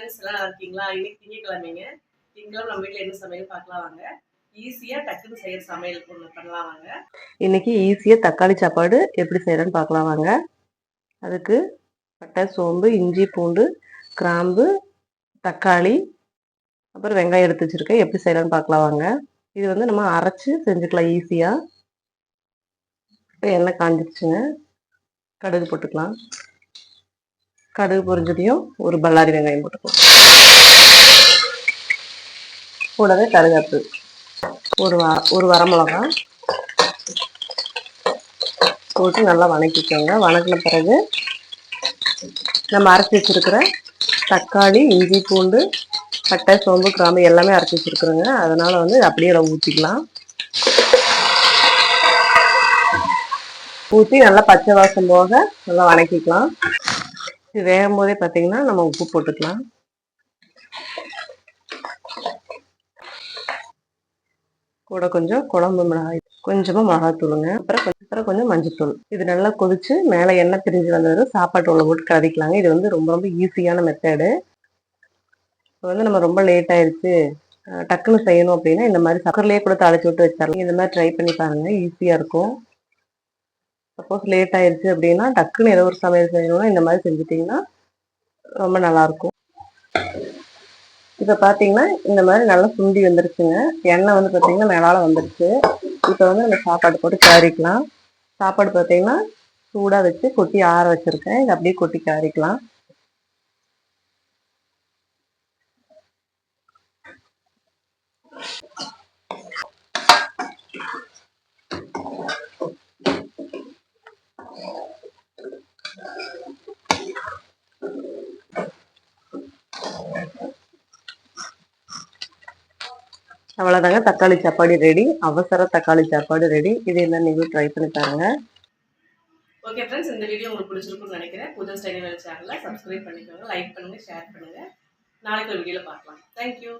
Friends எல்லாம் நல்லா இருக்கீங்களா? இன்னைக்கு திங்கக்கிழமைங்க. திங்களும் நம்ம வீட்டில் என்ன சமையல் பார்க்கலாம் வாங்க. ஈஸியாக டக்குன்னு செய்கிற சமையல் ஒன்று பண்ணலாம் வாங்க. இன்னைக்கு ஈஸியாக தக்காளி சாப்பாடு எப்படி செய்கிறேன்னு பார்க்கலாம் வாங்க. அதுக்கு பட்டை சோம்பு இஞ்சி பூண்டு கிராம்பு தக்காளி அப்புறம் வெங்காயம் எடுத்து வச்சுருக்கேன். எப்படி செய்கிறேன்னு பார்க்கலாம் வாங்க. இது வந்து நம்ம அரைச்சி செஞ்சுக்கலாம் ஈஸியாக இப்போ எண்ணெய் காஞ்சிடுச்சுங்க கடுகு போட்டுக்கலாம். கடுகு பொரிஞ்சதையும் ஒரு பல்லாரி வெங்காயம் போட்டுக்கணும் கூடவே கருகாப்பு. ஒரு வ ஒரு வரமிளகா போட்டு நல்லா வணக்கிக்கோங்க. வணக்கின பிறகு நம்ம அரைச்சி வச்சுருக்கிற தக்காளி இஞ்சி பூண்டு பட்டை சோம்பு கிராம்பு எல்லாமே அரைச்சி வச்சுருக்குறோங்க. அதனால் வந்து அப்படியே நம்ம ஊற்றிக்கலாம் ஊற்றி நல்லா பச்சை வாசம் போக நல்லா வணக்கிக்கலாம். இது வேகும் போதே பார்த்தீங்கன்னா நம்ம உப்பு போட்டுக்கலாம். கூட கொஞ்சம் குழம்பு மிளகாய் கொஞ்சமாக மிளகாத்தூளுங்க அப்புறம் கொஞ்சம் அப்புறம் கொஞ்சம் மஞ்சத்தூள். இது நல்லா கொதிச்சு மேலே எண்ணெய் பிரிஞ்சு வந்தது சாப்பாட்டு உள்ள போட்டு கலதிக்கலாங்க இது வந்து ரொம்ப ரொம்ப ஈஸியான மெத்தடு இப்போ வந்து நம்ம ரொம்ப லேட் ஆயிடுச்சு. டக்குன்னு செய்யணும் அப்படின்னா இந்த மாதிரி சக்கரிலேயே கூட தாளிச்சு விட்டு வச்சிடலாம். இந்த மாதிரி ட்ரை பண்ணி பாருங்கள் ஈஸியாக இருக்கும். சப்போஸ் லேட் ஆயிடுச்சு அப்படின்னா டக்குன்னு ஏதோ ஒரு சமையல் செய்யணும்னா இந்த மாதிரி செஞ்சுட்டிங்கன்னா ரொம்ப நல்லாயிருக்கும். இப்போ பார்த்தீங்கன்னா இந்த மாதிரி நல்லா சுண்டி வந்துருச்சுங்க. எண்ணெய் வந்து பார்த்தீங்கன்னா மேலால் வந்துருச்சு. இப்போ வந்து நம்ம சாப்பாடு போட்டு காரிக்கலாம் சாப்பாடு பார்த்தீங்கன்னா சூடாக வச்சு கொட்டி ஆற வச்சுருக்கேன். இதை அப்படியே கொட்டி காரிக்கலாம் அவ்வளோதாங்க தக்காளி சாப்பாடு ரெடி அவசர தக்காளி சாப்பாடு ரெடி இது என்ன நீங்கள் ட்ரை பண்ணி பாருங்க. ஓகே ஃப்ரெண்ட்ஸ் இந்த வீடியோ உங்களுக்கு பிடிச்சிருக்கும்னு நினைக்கிறேன். புது ஸ்டைலில் சேனலில் சப்ஸ்கிரைப் பண்ணிக்கோங்க லைக் பண்ணுங்கள் ஷேர் பண்ணுங்கள் நாளைக்கு ஒரு வீடியோவில் பார்க்கலாம். தேங்க்யூ